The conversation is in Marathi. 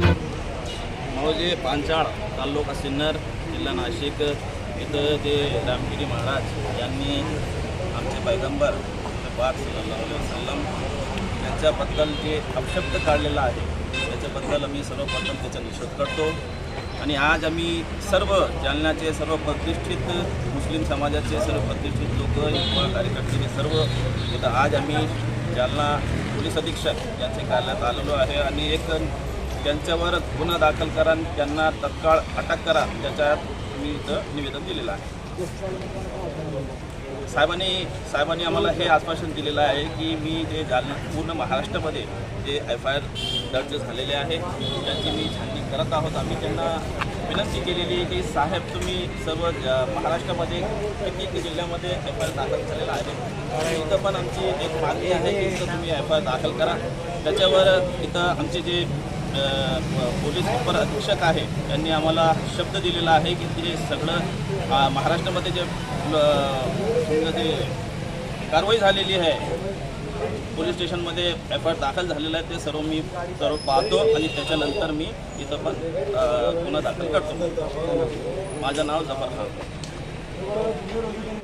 मौजे पांचाळ तालुका सिन्नर जिल्हा नाशिक. इथं ते रामगिरी महाराज यांनी आमचे पैगंबर पाक सल्लल्लाहु अलैहि यांच्याबद्दल जे अपशब्द काढलेला आहे त्याच्याबद्दल आम्ही सर्वप्रथम त्याचा निषेध करतो. आणि आज आम्ही सर्व जालन्याचे सर्व प्रतिष्ठित मुस्लिम समाजाचे सर्व प्रतिष्ठित लोक युवा कार्यकर्ते सर्व इथं आज आम्ही जालना पोलीस अधीक्षक यांच्या कार्यालयात आलेलो आहे. आणि एक त्यांच्यावर गुन्हा दाखल करा आणि त्यांना तत्काळ अटक करा त्याच्या मी इथं निवेदन दिलेलं आहे. साहेबांनी साहेबांनी आम्हाला हे आश्वासन दिलेलं आहे की मी जे जाल पूर्ण महाराष्ट्रामध्ये जे एफ आय आर दर्ज झालेले आहे त्याची मी छाननी करत आहोत. आम्ही त्यांना विनंती केलेली आहे की साहेब तुम्ही सर्व ज- महाराष्ट्रामध्ये किती जिल्ह्यामध्ये एफ आय आर दाखल झालेला आहे. इथं पण आमची एक मागणी आहे की इथं तुम्ही एफ आय आर दाखल करा. त्याच्यावर इथं आमचे जे पोलीस उपर अधीक्षक आहे. त्यांनी आम्हाला शब्द दिलेला आहे की ते सगळं महाराष्ट्रामध्ये जे ते कारवाई झालेली आहे पोलीस स्टेशनमध्ये एफ आय आर दाखल झालेला आहे ते सर्व मी सर्व पाहतो आणि त्याच्यानंतर मी इथं पण गुन्हा दाखल करतो. माझं नाव जफर खान.